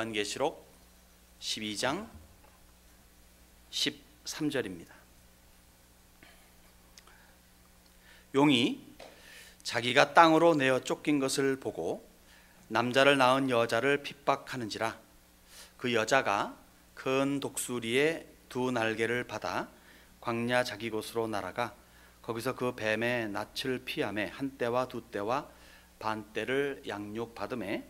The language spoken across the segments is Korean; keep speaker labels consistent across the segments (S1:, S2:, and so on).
S1: 요한계시록 12장 13절입니다. 용이 자기가 땅으로 내어 쫓긴 것을 보고 남자를 낳은 여자를 핍박하는지라 그 여자가 큰 독수리의 두 날개를 받아 광야 자기 곳으로 날아가 거기서 그 뱀의 낯을 피함에 한 때와 두 때와 반 때를 양육 받음에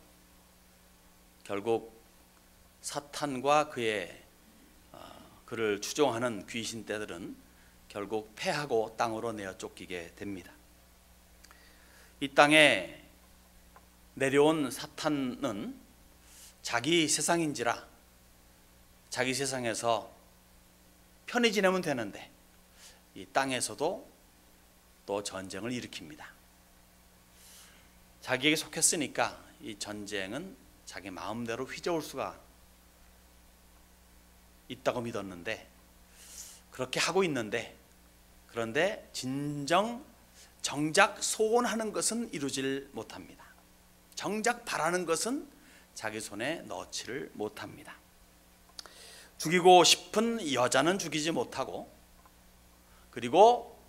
S1: 결국 사탄과 그의 어, 그를 추종하는 귀신 떼들은 결국 패하고 땅으로 내어 쫓기게 됩니다. 이 땅에 내려온 사탄은 자기 세상인지라 자기 세상에서 편히 지내면 되는데 이 땅에서도 또 전쟁을 일으킵니다. 자기에게 속했으니까 이 전쟁은 자기 마음대로 휘저을 수가 있다고 믿었는데 그렇게 하고 있는데 그런데 진정 정작 소원하는 것은 이루질 못합니다. 정작 바라는 것은 자기 손에 넣지를 못합니다. 죽이고 싶은 여자는 죽이지 못하고 그리고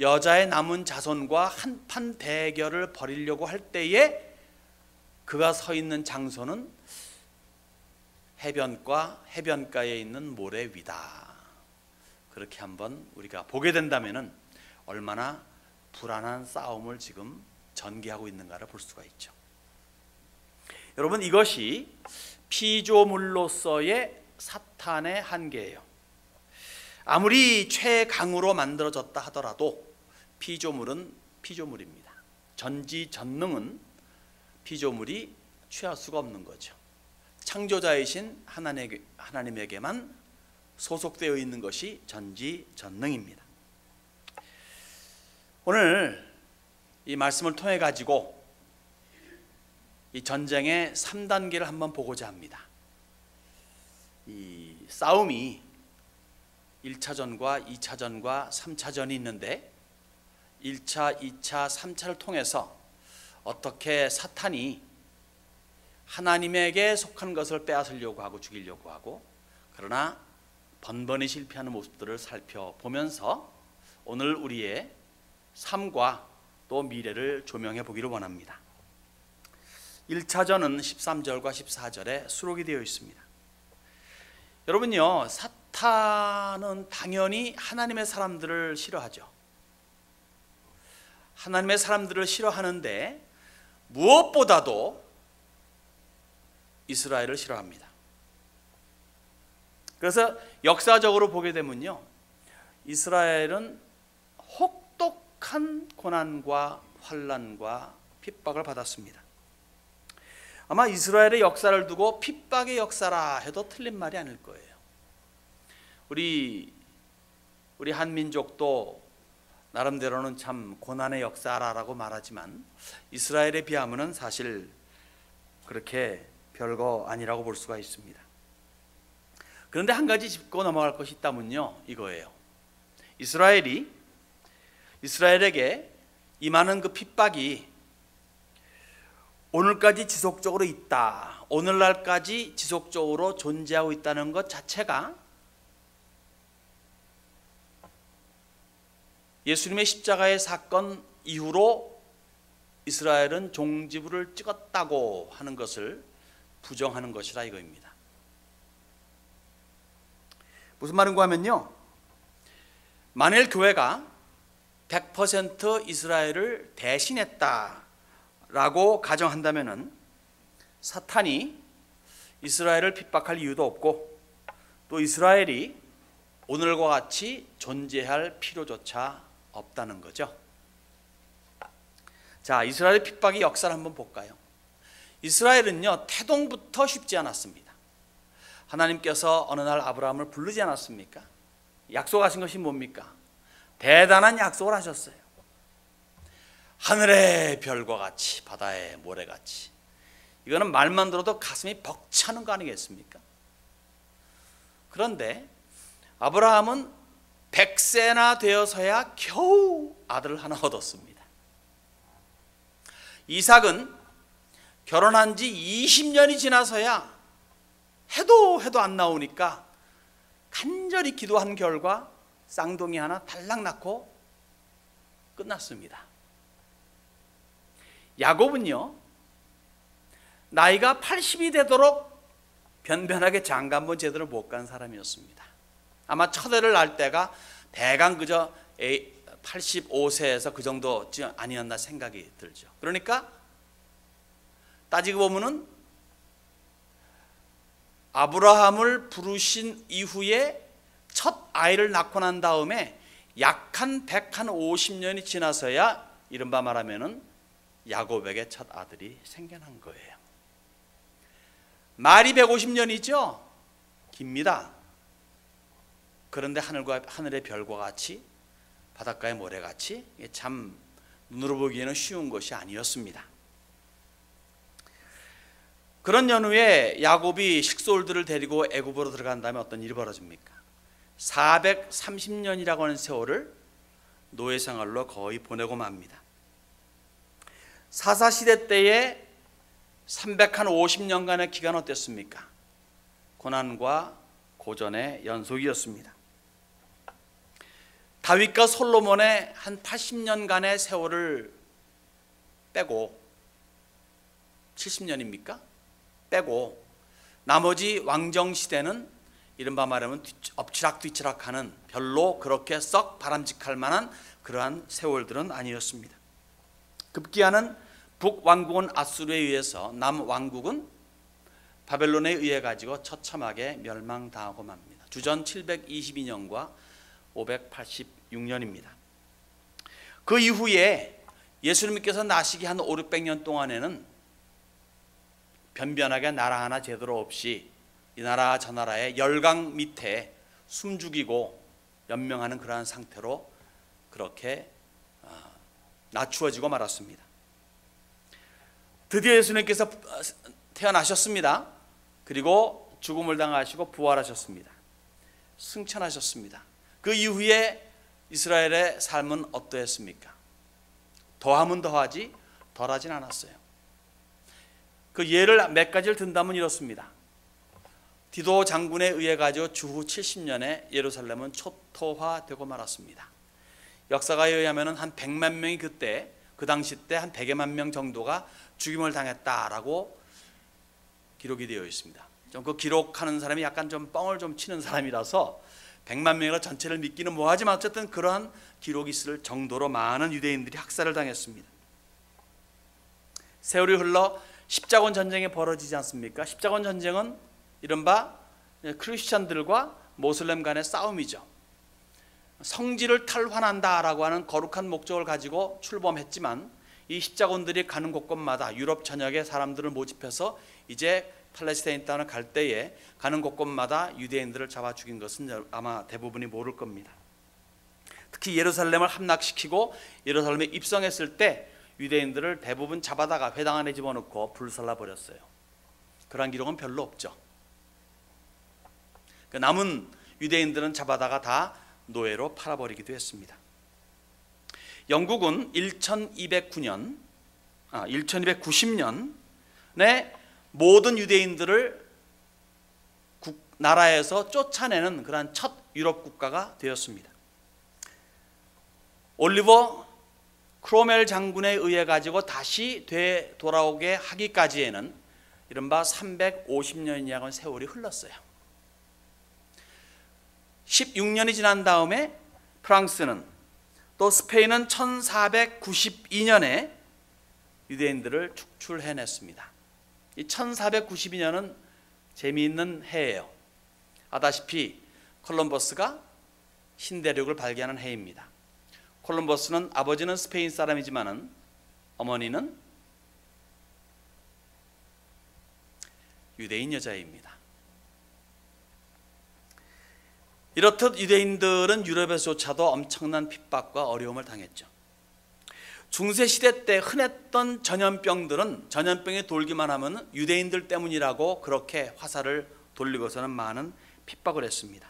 S1: 여자의 남은 자손과 한판 대결을 벌이려고 할 때에 그가 서 있는 장소는 해변과 해변가에 있는 모래 위다. 그렇게 한번 우리가 보게 된다면은 얼마나 불안한 싸움을 지금 전개하고 있는가를 볼 수가 있죠. 여러분 이것이 피조물로서의 사탄의 한계예요. 아무리 최강으로 만들어졌다 하더라도 피조물은 피조물입니다. 전지전능은 피조물이 취할 수가 없는 거죠. 창조자이신 하나님에게만 소속되어 있는 것이 전지전능입니다. 오늘 이 말씀을 통해 가지고 이 전쟁의 3단계를 한번 보고자 합니다. 이 싸움이 1차전과 2차전과 3차전이 있는데 1차, 2차, 3차를 통해서 어떻게 사탄이 하나님에게 속한 것을 빼앗으려고 하고 죽이려고 하고 그러나 번번이 실패하는 모습들을 살펴보면서 오늘 우리의 삶과 또 미래를 조명해 보기를 원합니다. 1차전은 13절과 14절에 수록이 되어 있습니다. 여러분요, 사탄은 당연히 하나님의 사람들을 싫어하죠. 하나님의 사람들을 싫어하는데 무엇보다도 이스라엘을 싫어합니다. 그래서 역사적으로 보게 되면요. 이스라엘은 혹독한 고난과 환란과 핍박을 받았습니다. 아마 이스라엘의 역사를 두고 핍박의 역사라 해도 틀린 말이 아닐 거예요. 우리 우리 한민족도 나름대로는 참 고난의 역사라고 말하지만 이스라엘에 비하면은 사실 그렇게 별거 아니라고 볼 수가 있습니다. 그런데 한 가지 짚고 넘어갈 것이 있다면요 이거예요. 이스라엘이 이스라엘에게 임하는 그 핍박이 오늘까지 지속적으로 있다. 오늘날까지 지속적으로 존재하고 있다는 것 자체가 예수님의 십자가의 사건 이후로 이스라엘은 종지부를 찍었다고 하는 것을 부정하는 것이라 이거입니다. 무슨 말인가 하면요. 만일 교회가 100% 이스라엘을 대신했다라고 가정한다면은 사탄이 이스라엘을 핍박할 이유도 없고 또 이스라엘이 오늘과 같이 존재할 필요조차 없다는 거죠. 자, 이스라엘 핍박의 역사를 한번 볼까요? 이스라엘은요 태동부터 쉽지 않았습니다. 하나님께서 어느 날 아브라함을 부르지 않았습니까? 약속하신 것이 뭡니까? 대단한 약속을 하셨어요. 하늘의 별과 같이 바다의 모래같이 이거는 말만 들어도 가슴이 벅차는 거 아니겠습니까? 그런데 아브라함은 100세나 되어서야 겨우 아들을 하나 얻었습니다. 이삭은 결혼한 지 20년이 지나서야 해도 해도 안 나오니까 간절히 기도한 결과 쌍둥이 하나 달랑 낳고 끝났습니다. 야곱은요, 나이가 80이 되도록 변변하게 장가 한번 제대로 못 간 사람이었습니다. 아마 첫애를 낳을 때가 대강 그저 85세에서 그 정도 아니었나 생각이 들죠. 그러니까 따지고 보면은 아브라함을 부르신 이후에 첫 아이를 낳고 난 다음에 약한 150년이 지나서야 이른바 말하면은 야곱에게 첫 아들이 생겨난 거예요. 말이 150년이죠. 깁니다. 그런데 하늘과 하늘의 별과 같이 바닷가의 모래같이 참 눈으로 보기에는 쉬운 것이 아니었습니다. 그런 연후에 야곱이 식솔들을 데리고 애굽으로 들어간 다음에 어떤 일이 벌어집니까? 430년이라고 하는 세월을 노예 생활로 거의 보내고 맙니다. 사사 시대 때에 350년간의 기간 어땠습니까? 고난과 고전의 연속이었습니다. 다윗과 솔로몬의 한 80년간의 세월을 빼고 70년입니까? 빼고 나머지 왕정 시대는 이른바 말하면 엎치락 뒤치락하는 별로 그렇게 썩 바람직할 만한 그러한 세월들은 아니었습니다. 급기야는 북 왕국은 아수르에 의해서 남 왕국은 바벨론에 의해 가지고 처참하게 멸망당하고 맙니다. 주전 722년과 586년입니다. 그 이후에 예수님께서 나시기 한 5, 600년 동안에는 변변하게 나라 하나 제대로 없이 이 나라 저 나라의 열강 밑에 숨죽이고 연명하는 그러한 상태로 그렇게 어, 낮추어지고 말았습니다. 드디어 예수님께서 태어나셨습니다. 그리고 죽음을 당하시고 부활하셨습니다. 승천하셨습니다. 그 이후에 이스라엘의 삶은 어떠했습니까? 더하면 더하지 덜하진 않았어요. 그 예를 몇 가지를 든다면 이렇습니다. 디도 장군에 의해 가지고 주후 70년에 예루살렘은 초토화되고 말았습니다. 역사가에 의하면 한 100만 명이 그때 그 당시 때 한 100여만 명 정도가 죽임을 당했다라고 기록이 되어 있습니다. 좀 그 기록하는 사람이 약간 좀 뻥을 좀 치는 사람이라서 100만 명이라 전체를 믿기는 뭐하지만 어쨌든 그러한 기록이 있을 정도로 많은 유대인들이 학살을 당했습니다. 세월이 흘러 십자군 전쟁이 벌어지지 않습니까? 십자군 전쟁은 이른바 크리스천들과 모슬렘 간의 싸움이죠. 성지를 탈환한다라고 하는 거룩한 목적을 가지고 출범했지만 이 십자군들이 가는 곳곳마다 유럽 전역의 사람들을 모집해서 이제 팔레스타인 땅을 갈 때에 가는 곳곳마다 유대인들을 잡아 죽인 것은 아마 대부분이 모를 겁니다. 특히 예루살렘을 함락시키고 예루살렘에 입성했을 때 유대인들을 대부분 잡아다가 회당 안에 집어넣고 불살라 버렸어요. 그러한 기록은 별로 없죠. 그 남은 유대인들은 잡아다가 다 노예로 팔아버리기도 했습니다. 영국은 1209년, 아, 1290년에 모든 유대인들을 국, 나라에서 쫓아내는 그러한 첫 유럽 국가가 되었습니다. 올리버 크로멜 장군에 의해 가지고 다시 되 돌아오게 하기까지에는 이른바 350년이라는 세월이 흘렀어요. 16년이 지난 다음에 프랑스는 또 스페인은 1492년에 유대인들을 축출해냈습니다. 이 1492년은 재미있는 해예요. 아다시피 콜럼버스가 신대륙을 발견한 해입니다. 콜럼버스는 아버지는 스페인 사람이지만은 어머니는 유대인 여자입니다. 이렇듯 유대인들은 유럽에서조차도 엄청난 핍박과 어려움을 당했죠. 중세 시대 때 흔했던 전염병들은 전염병이 돌기만 하면 유대인들 때문이라고 그렇게 화살을 돌리고서는 많은 핍박을 했습니다.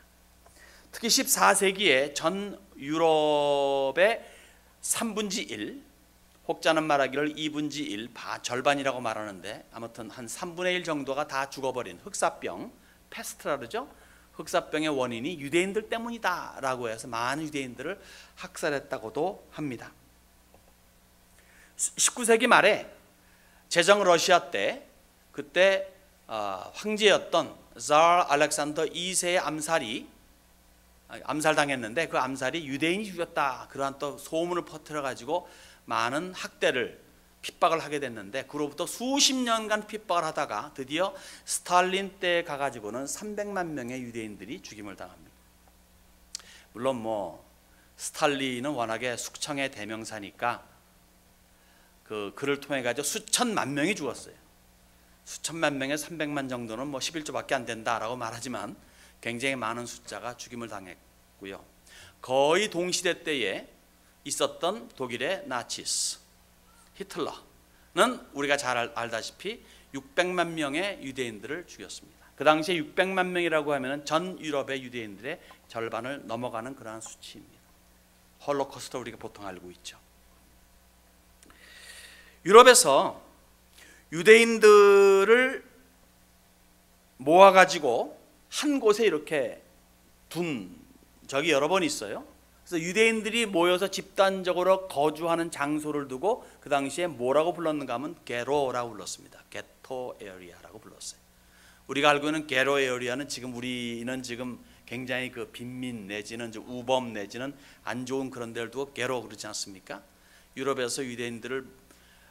S1: 특히 14세기에 전 유럽의 3분지 1, 혹자는 말하기를 2분지 1, 절반이라고 말하는데 아무튼 한 3분의 1 정도가 다 죽어버린 흑사병, 페스트라 그러죠. 흑사병의 원인이 유대인들 때문이다라고 해서 많은 유대인들을 학살했다고도 합니다. 19세기 말에 제정 러시아 때 그때 어, 황제였던 잘 알렉산더 2세의 암살이 암살당했는데 그 암살이 유대인이 죽였다 그러한 또 소문을 퍼뜨려 가지고 많은 학대를 핍박을 하게 됐는데 그로부터 수십 년간 핍박을 하다가 드디어 스탈린 때 가가지고는 300만 명의 유대인들이 죽임을 당합니다. 물론 뭐 스탈린은 워낙에 숙청의 대명사니까 그 그를 통해 가지고 수천만 명이 죽었어요. 수천만 명에 300만 정도는 뭐 11조밖에 안 된다라고 말하지만 굉장히 많은 숫자가 죽임을 당했고요. 거의 동시대 때에 있었던 독일의 나치스 히틀러는 우리가 잘 알다시피 600만 명의 유대인들을 죽였습니다. 그 당시에 600만 명이라고 하면 전 유럽의 유대인들의 절반을 넘어가는 그러한 수치입니다. 홀로코스트 우리가 보통 알고 있죠. 유럽에서 유대인들을 모아가지고 한 곳에 이렇게 둔 적이 여러 번 있어요. 그래서 유대인들이 모여서 집단적으로 거주하는 장소를 두고 그 당시에 뭐라고 불렀는가 하면 게로라고 불렀습니다. 게토 에어리아라고 불렀어요. 우리가 알고 있는 게로 에어리아는 지금 우리는 지금 굉장히 그 빈민 내지는 우범 내지는 안 좋은 그런 데를 두고 게로 그러지 않습니까? 유럽에서 유대인들을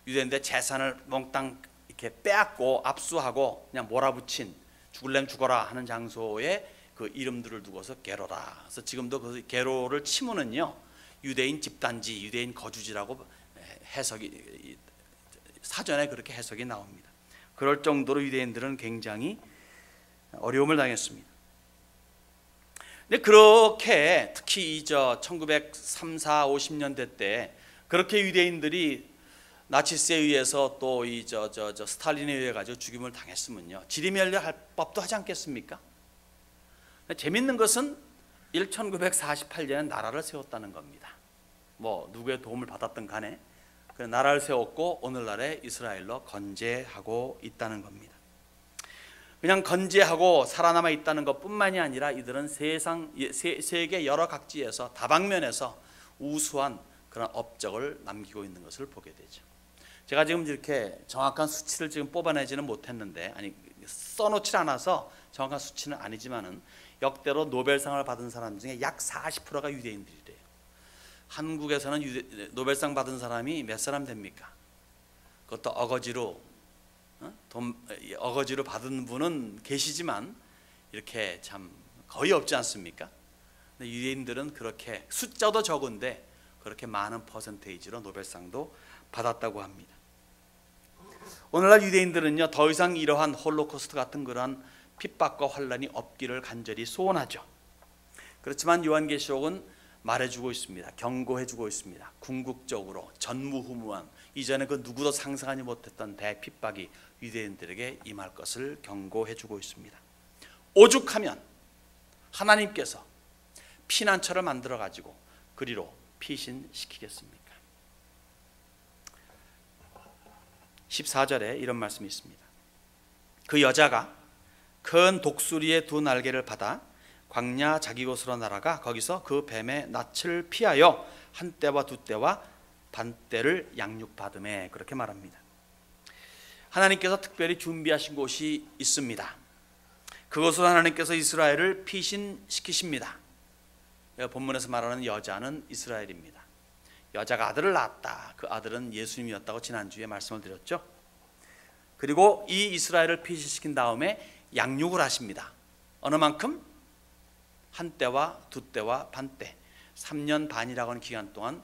S1: 유대인들 재산을 몽땅 이렇게 빼앗고 압수하고 그냥 몰아붙인 죽을렘 죽어라 하는 장소에 그 이름들을 두고서 게로라. 그래서 지금도 그 게로를 치면은요 유대인 집단지, 유대인 거주지라고 해석이 사전에 그렇게 해석이 나옵니다. 그럴 정도로 유대인들은 굉장히 어려움을 당했습니다. 근데 그렇게 특히 이저 1903, 4, 50년대 때 그렇게 유대인들이 나치스에 의해서 또 이 저 저 저 스탈린에 의해 가지고 죽임을 당했으면요. 지리멸렬할 법도 하지 않겠습니까? 재밌는 것은 1948년에 나라를 세웠다는 겁니다. 뭐 누구의 도움을 받았든 간에 그 나라를 세웠고 오늘날에 이스라엘로 건재하고 있다는 겁니다. 그냥 건재하고 살아남아 있다는 것뿐만이 아니라 이들은 세상 세계 여러 각지에서 다방면에서 우수한 그런 업적을 남기고 있는 것을 보게 되죠. 제가 지금 이렇게 정확한 수치를 지금 뽑아내지는 못했는데 아니 써놓지 않아서 정확한 수치는 아니지만은 역대로 노벨상을 받은 사람 중에 약 40%가 유대인들이래요. 한국에서는 유대, 노벨상 받은 사람이 몇 사람 됩니까? 그것도 어거지로 어? 돈, 어거지로 받은 분은 계시지만 이렇게 참 거의 없지 않습니까? 유대인들은 그렇게 숫자도 적은데 그렇게 많은 퍼센테이지로 노벨상도 받았다고 합니다. 오늘날 유대인들은요 더 이상 이러한 홀로코스트 같은 그러한 핍박과 환란이 없기를 간절히 소원하죠. 그렇지만 요한계시록은 말해주고 있습니다. 경고해주고 있습니다. 궁극적으로 전무후무한 이전에 그 누구도 상상하지 못했던 대핍박이 유대인들에게 임할 것을 경고해주고 있습니다. 오죽하면 하나님께서 피난처를 만들어 가지고 그리로 피신시키겠습니까? 14절에 이런 말씀이 있습니다. 그 여자가 큰 독수리의 두 날개를 받아 광야 자기 곳으로 날아가 거기서 그 뱀의 낯을 피하여 한 때와 두 때와 반 때를 양육받음에 그렇게 말합니다. 하나님께서 특별히 준비하신 곳이 있습니다. 그것으로 하나님께서 이스라엘을 피신시키십니다. 본문에서 말하는 여자는 이스라엘입니다. 여자가 아들을 낳았다. 그 아들은 예수님이었다고 지난주에 말씀을 드렸죠. 그리고 이 이스라엘을 피신시킨 다음에 양육을 하십니다. 어느 만큼? 한 때와 두 때와 반 때, 3년 반이라고 하는 기간 동안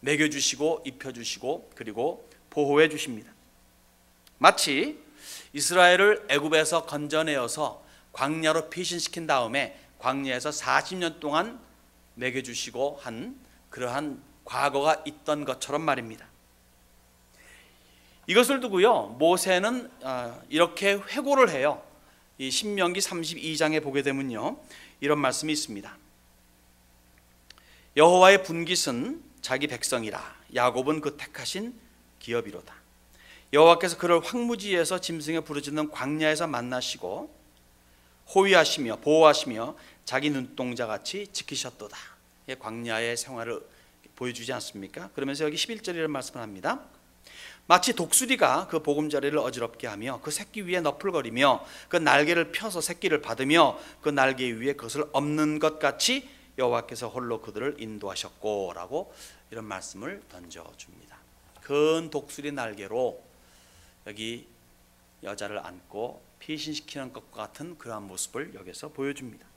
S1: 먹여주시고 입혀주시고 그리고 보호해 주십니다. 마치 이스라엘을 애굽에서 건져내어서 광야로 피신시킨 다음에 광야에서 40년 동안 먹여 주시고 한 그러한 과거가 있던 것처럼 말입니다. 이것을 두고요. 모세는 아, 이렇게 회고를 해요. 이 신명기 32장에 보게 되면요. 이런 말씀이 있습니다. 여호와의 분깃은 자기 백성이라 야곱은 그 택하신 기업이로다. 여호와께서 그를 황무지에서 짐승에 부르짖는 광야에서 만나시고 호위하시며 보호하시며 자기 눈동자 같이 지키셨도다. 광야의 생활을 보여주지 않습니까? 그러면서 여기 11절이라는 말씀을 합니다. 마치 독수리가 그 보금자리를 어지럽게 하며 그 새끼 위에 너풀거리며 그 날개를 펴서 새끼를 받으며 그 날개 위에 그것을 엎는 것 같이 여호와께서 홀로 그들을 인도하셨고라고 이런 말씀을 던져 줍니다. 큰 독수리 날개로 여기 여자를 안고 피신시키는 것과 같은 그러한 모습을 여기서 보여줍니다.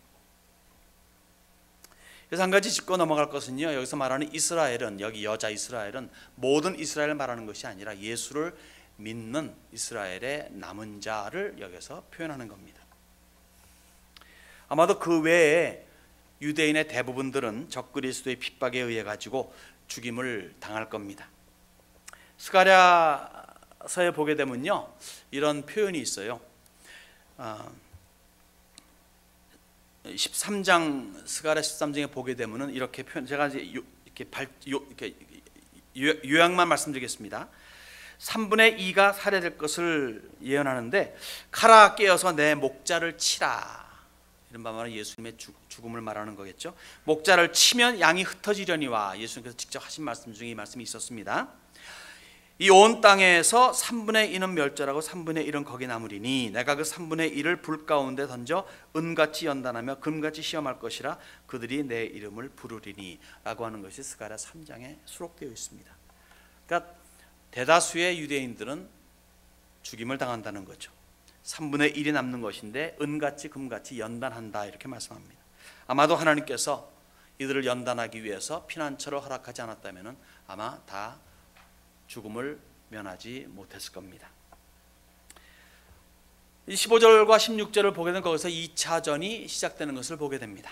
S1: 그래서 한 가지 짚고 넘어갈 것은요. 여기서 말하는 이스라엘은 여기 여자 이스라엘은 모든 이스라엘을 말하는 것이 아니라 예수를 믿는 이스라엘의 남은 자를 여기서 표현하는 겁니다. 아마도 그 외에 유대인의 대부분들은 적그리스도의 핍박에 의해 가지고 죽임을 당할 겁니다. 스가랴서에 보게 되면요 이런 표현이 있어요. 아, 13장 스가랴 13장에 보게 되면은 이렇게 표현 제가 이제 이렇게 발 요, 이렇게 요약만 말씀드리겠습니다. 3분의 2가 살해될 것을 예언하는데 칼아 깨어서 내 목자를 치라. 이런 말은 예수님의 죽음을 말하는 거겠죠. 목자를 치면 양이 흩어지려니와 예수님께서 직접 하신 말씀 중에 이 말씀이 있었습니다. 이 온 땅에서 3분의 2는 멸절하고 3분의 1은 거기 남으리니 내가 그 3분의 1을 불 가운데 던져 은같이 연단하며 금같이 시험할 것이라 그들이 내 이름을 부르리니 라고 하는 것이 스가랴 3장에 수록되어 있습니다. 그러니까 대다수의 유대인들은 죽임을 당한다는 거죠. 3분의 1이 남는 것인데 은같이 금같이 연단한다 이렇게 말씀합니다. 아마도 하나님께서 이들을 연단하기 위해서 피난처를 허락하지 않았다면 아마 다 죽음을 면하지 못했을 겁니다. 15절과 16절을 보게 되면 거기서 2차전이 시작되는 것을 보게 됩니다.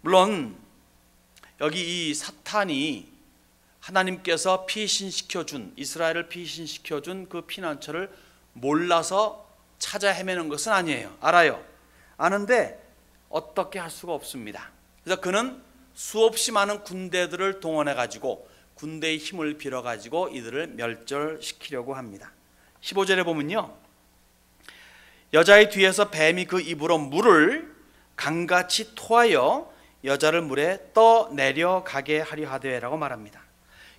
S1: 물론 여기 이 사탄이 하나님께서 피신시켜 준 이스라엘을 피신시켜 준 그 피난처를 몰라서 찾아 헤매는 것은 아니에요. 알아요. 아는데 어떻게 할 수가 없습니다. 그래서 그는 수없이 많은 군대들을 동원해 가지고 군대의 힘을 빌어 가지고 이들을 멸절시키려고 합니다. 15절에 보면요. 여자의 뒤에서 뱀이 그 입으로 물을 강같이 토하여 여자를 물에 떠 내려가게 하려 하되라고 말합니다.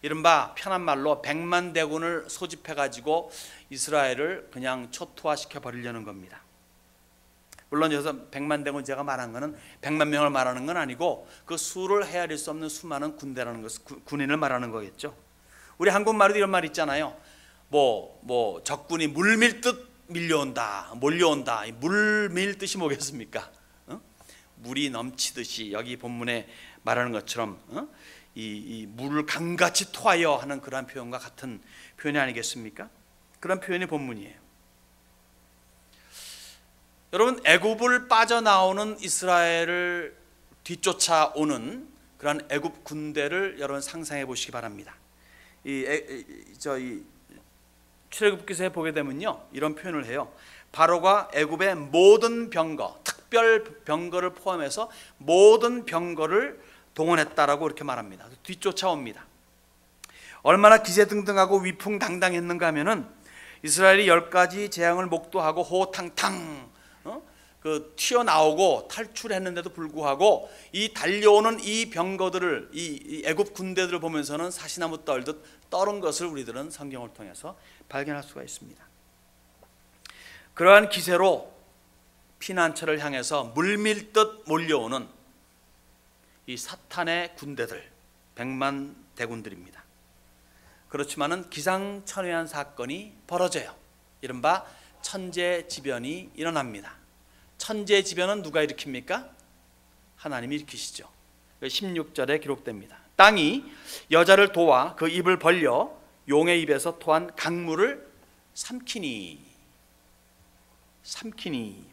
S1: 이른바 편한 말로 백만 대군을 소집해 가지고 이스라엘을 그냥 초토화시켜 버리려는 겁니다. 물론 여기서 백만 대군 제가 말한 것은 백만 명을 말하는 건 아니고 그 수를 헤아릴 수 없는 수많은 군대라는 것, 군인을 말하는 거겠죠. 우리 한국말에도 이런 말 있잖아요. 뭐, 뭐, 적군이 물밀듯 밀려온다, 몰려온다. 물밀듯이 뭐겠습니까? 어? 물이 넘치듯이 여기 본문에 말하는 것처럼 어? 이, 이 물을 강같이 토하여 하는 그러한 표현과 같은 표현이 아니겠습니까? 그런 표현이 본문이에요. 여러분 애굽을 빠져나오는 이스라엘을 뒤쫓아오는 그런 애굽 군대를 여러분 상상해 보시기 바랍니다. 이 저희 출애굽기서에 보게 되면요 이런 표현을 해요. 바로가 애굽의 모든 병거, 특별 병거를 포함해서 모든 병거를 동원했다라고 이렇게 말합니다. 뒤쫓아옵니다. 얼마나 기세등등하고 위풍당당했는가 하면은 이스라엘이 열 가지 재앙을 목도하고 호탕탕 그 튀어나오고 탈출했는데도 불구하고 이 달려오는 이 병거들을 이 애굽 군대들을 보면서는 사시나무 떨듯 떨은 것을 우리들은 성경을 통해서 발견할 수가 있습니다. 그러한 기세로 피난처를 향해서 물밀듯 몰려오는 이 사탄의 군대들 백만 대군들입니다. 그렇지만은 기상천외한 사건이 벌어져요. 이른바 천재지변이 일어납니다. 천재지변은 누가 일으킵니까? 하나님이 일으키시죠. 16절에 기록됩니다. 땅이 여자를 도와 그 입을 벌려 용의 입에서 토한 강물을 삼키니 삼키니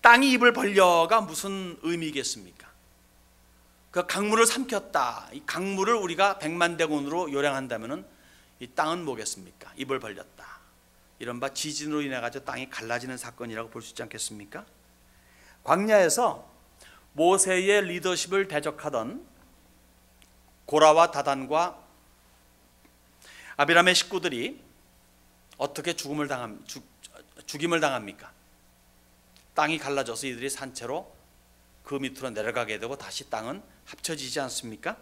S1: 땅이 입을 벌려가 무슨 의미겠습니까? 그 강물을 삼켰다. 이 강물을 우리가 백만 대군으로 요량한다면은 이 땅은 뭐겠습니까? 입을 벌렸다. 이른바 지진으로 인해 가지고 땅이 갈라지는 사건이라고 볼 수 있지 않겠습니까? 광야에서 모세의 리더십을 대적하던 고라와 다단과 아비람의 식구들이 어떻게 죽음을 당함 죽, 죽임을 당합니까? 땅이 갈라져서 이들이 산채로 그 밑으로 내려가게 되고 다시 땅은 합쳐지지 않습니까?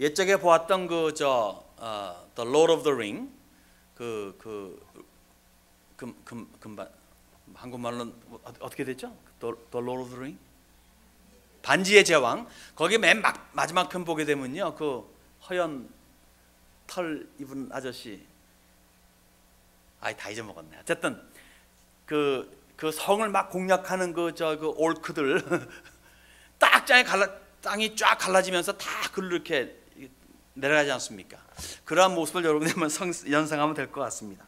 S1: 옛적에 보았던 그저 어, The Lord of the Ring 그그 금, 금반 한국말로는 어떻게 됐죠? The, the Lord of the Ring 반지의 제왕. 거기 맨 막, 마지막 편 보게 되면요 그 허연 털 입은 아저씨. 아이 다 잊어먹었네. 어쨌든 그, 그 성을 막 공략하는 그 저그 올크들. 딱 땅이 갈라 땅이 쫙 갈라지면서 다 글로 이렇게 내려가지 않습니까? 그러한 모습을 여러분이 한번 연상하면 될 것 같습니다.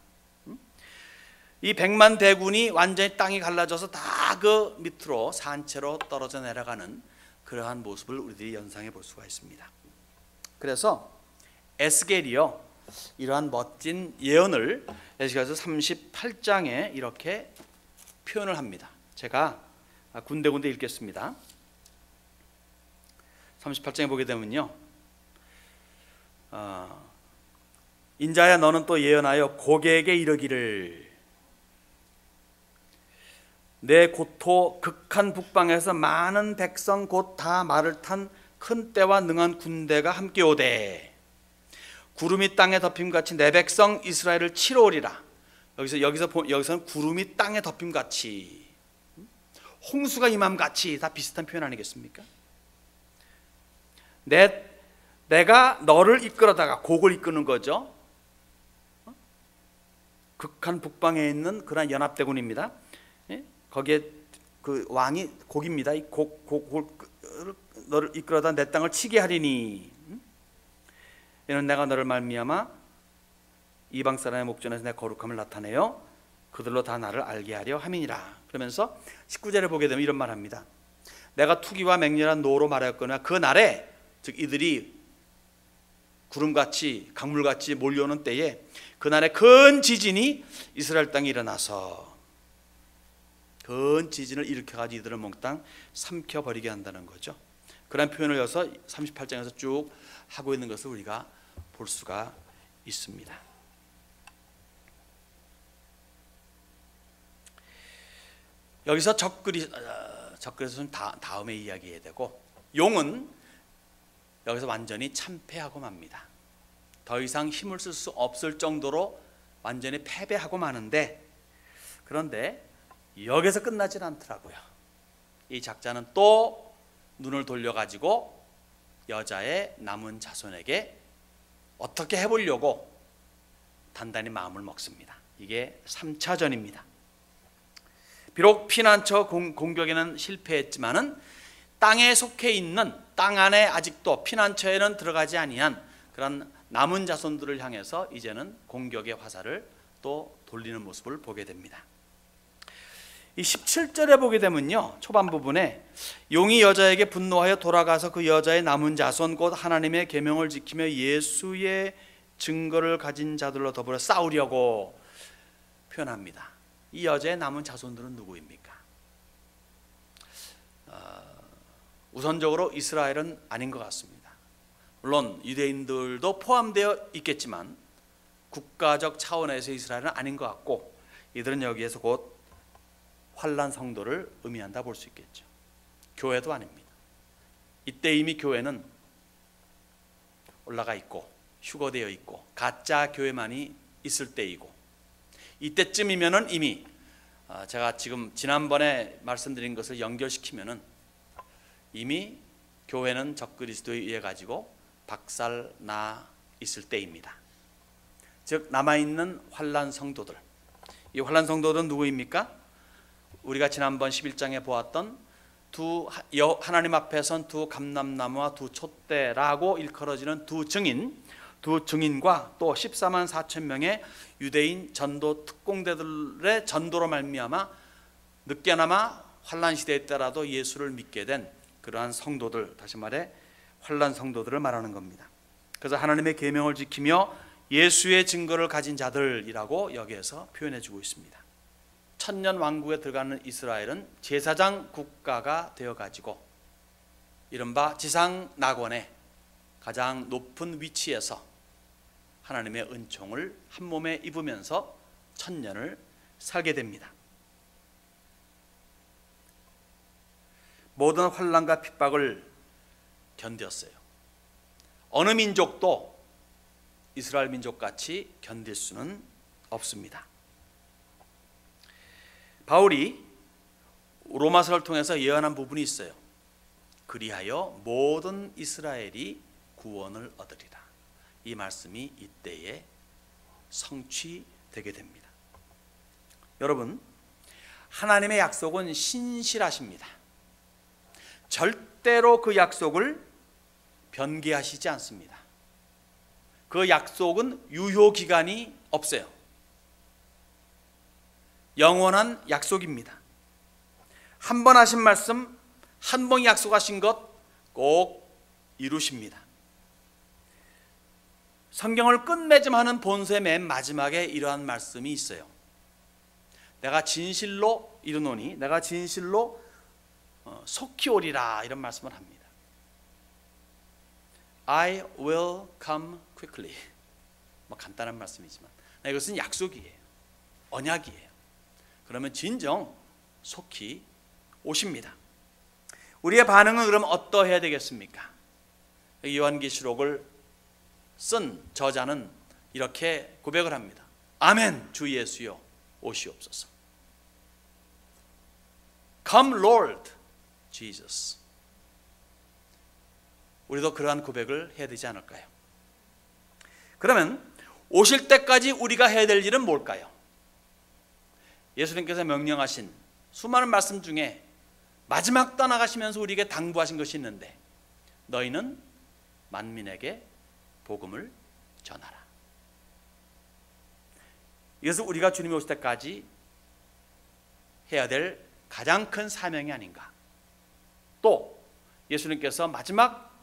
S1: 이 백만 대군이 완전히 땅이 갈라져서 다 그 밑으로 산채로 떨어져 내려가는 그러한 모습을 우리들이 연상해 볼 수가 있습니다. 그래서 에스겔이요 이러한 멋진 예언을 에스겔서 38장에 이렇게 표현을 합니다. 제가 군데군데 읽겠습니다. 38장에 보게 되면요. 어, 인자야 너는 또 예언하여 고객에게 이르기를 내 고토 극한 북방에서 많은 백성 곧 다 말을 탄 큰 때와 능한 군대가 함께 오되 구름이 땅에 덮임 같이 내 백성 이스라엘을 치러 오리라. 여기서 여기서 여기서는 구름이 땅에 덮임 같이 홍수가 임함 같이 다 비슷한 표현 아니겠습니까? 내 내가 너를 이끌어다가 곡을 이끄는 거죠. 극한 북방에 있는 그러한 연합대군입니다. 거기에 그 왕이 곡입니다. 이 곡, 곡, 곡 너를 이끌어다 내 땅을 치게 하리니. 이는 내가 너를 말미암아 이방 사람의 목전에서 내 거룩함을 나타내요 그들로 다 나를 알게 하려 함이니라. 그러면서 19절에 보게 되면 이런 말 합니다. 내가 투기와 맹렬한 노로 말하였거나 그 날에 즉 이들이 구름같이 강물같이 몰려오는 때에 그날에 큰 지진이 이스라엘 땅에 일어나서 큰 지진을 일으켜가지고 이들을 몽땅 삼켜버리게 한다는 거죠. 그런 표현을 여서 38장에서 쭉 하고 있는 것을 우리가 볼 수가 있습니다. 여기서 적그리 어, 적그리스는 다음에 이야기해야 되고 용은 여기서 완전히 참패하고 맙니다. 더 이상 힘을 쓸 수 없을 정도로 완전히 패배하고 마는데 그런데 여기서 끝나질 않더라고요. 이 작자는 또 눈을 돌려가지고 여자의 남은 자손에게 어떻게 해보려고 단단히 마음을 먹습니다. 이게 3차전입니다. 비록 피난처 공 격에는 실패했지만은 땅에 속해 있는 땅 안에 아직도 피난처에는 들어가지 아니한 그런 남은 자손들을 향해서 이제는 공격의 화살을 또 돌리는 모습을 보게 됩니다. 이 17절에 보게 되면요. 초반 부분에 용이 여자에게 분노하여 돌아가서 그 여자의 남은 자손 곧 하나님의 계명을 지키며 예수의 증거를 가진 자들로 더불어 싸우려고 표현합니다. 이 여자의 남은 자손들은 누구입니까? 어, 우선적으로 이스라엘은 아닌 것 같습니다. 물론 유대인들도 포함되어 있겠지만 국가적 차원에서 이스라엘은 아닌 것 같고 이들은 여기에서 곧 환란 성도를 의미한다 볼 수 있겠죠. 교회도 아닙니다. 이때 이미 교회는 올라가 있고 휴거되어 있고 가짜 교회만이 있을 때이고 이때쯤이면은 이미 아, 제가 지금 지난번에 말씀드린 것을 연결시키면은 이미 교회는 적그리스도에 의해 가지고 박살 나 있을 때입니다. 즉 남아 있는 환란 성도들. 이 환란 성도들은 누구입니까? 우리가 지난번 11장에 보았던 두 하나님 앞에 선 두 감람나무와 두 촛대라고 일컬어지는 두 증인 두 증인과 또 14만 4천 명의 유대인 전도 특공대들의 전도로 말미암아 늦게나마 환란 시대에 따라도 예수를 믿게 된 그러한 성도들 다시 말해 환란 성도들을 말하는 겁니다. 그래서 하나님의 계명을 지키며 예수의 증거를 가진 자들이라고 여기에서 표현해 주고 있습니다. 천년 왕국에 들어가는 이스라엘은 제사장 국가가 되어 가지고 이른바 지상 낙원의 가장 높은 위치에서 하나님의 은총을 한 몸에 입으면서 천년을 살게 됩니다. 모든 환란과 핍박을 견뎠어요. 어느 민족도 이스라엘 민족 같이 견딜 수는 없습니다. 바울이 로마서를 통해서 예언한 부분이 있어요. 그리하여 모든 이스라엘이 구원을 얻으리라. 이 말씀이 이때에 성취되게 됩니다. 여러분, 하나님의 약속은 신실하십니다. 절대로 그 약속을 변개하시지 않습니다. 그 약속은 유효 기간이 없어요. 영원한 약속입니다. 한 번 하신 말씀, 한 번 약속하신 것 꼭 이루십니다. 성경을 끝맺음하는 본서의 맨 마지막에 이러한 말씀이 있어요. 내가 진실로 이르노니 내가 진실로 어, 속히 오리라 이런 말씀을 합니다. I will come quickly. 뭐 간단한 말씀이지만 이것은 약속이에요. 언약이에요. 그러면 진정 속히 오십니다. 우리의 반응은 그럼 어떠해야 되겠습니까? 요한계시록을 쓴 저자는 이렇게 고백을 합니다. 아멘 주 예수여 오시옵소서. Come Lord Jesus. 우리도 그러한 고백을 해야 되지 않을까요? 그러면 오실 때까지 우리가 해야 될 일은 뭘까요? 예수님께서 명령하신 수많은 말씀 중에 마지막 떠나가시면서 우리에게 당부하신 것이 있는데 너희는 만민에게 복음을 전하라. 이것은 우리가 주님이 오실 때까지 해야 될 가장 큰 사명이 아닌가. 또 예수님께서 마지막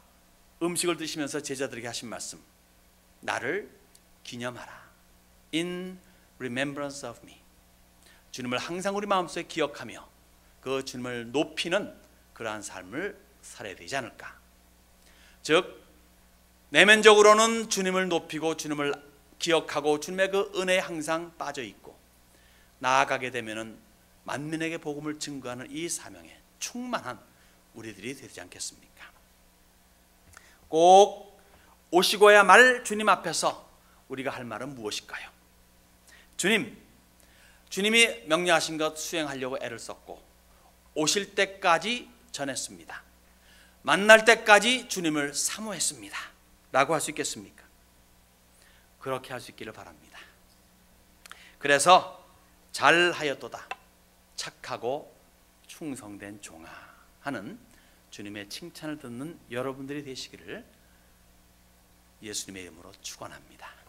S1: 음식을 드시면서 제자들에게 하신 말씀. 나를 기념하라. In remembrance of me. 주님을 항상 우리 마음속에 기억하며 그 주님을 높이는 그러한 삶을 살아야 되지 않을까. 즉 내면적으로는 주님을 높이고 주님을 기억하고 주님의 그 은혜에 항상 빠져 있고 나아가게 되면은 만민에게 복음을 증거하는 이 사명에 충만한 우리들이 되지 않겠습니까? 꼭 오시고야 말 주님 앞에서 우리가 할 말은 무엇일까요? 주님, 주님이 명령하신 것 수행하려고 애를 썼고 오실 때까지 전했습니다. 만날 때까지 주님을 사모했습니다. 라고 할 수 있겠습니까? 그렇게 할 수 있기를 바랍니다. 그래서 잘하였도다. 착하고 충성된 종아 하는 주님의 칭찬을 듣는 여러분들이 되시기를 예수님의 이름으로 축원합니다.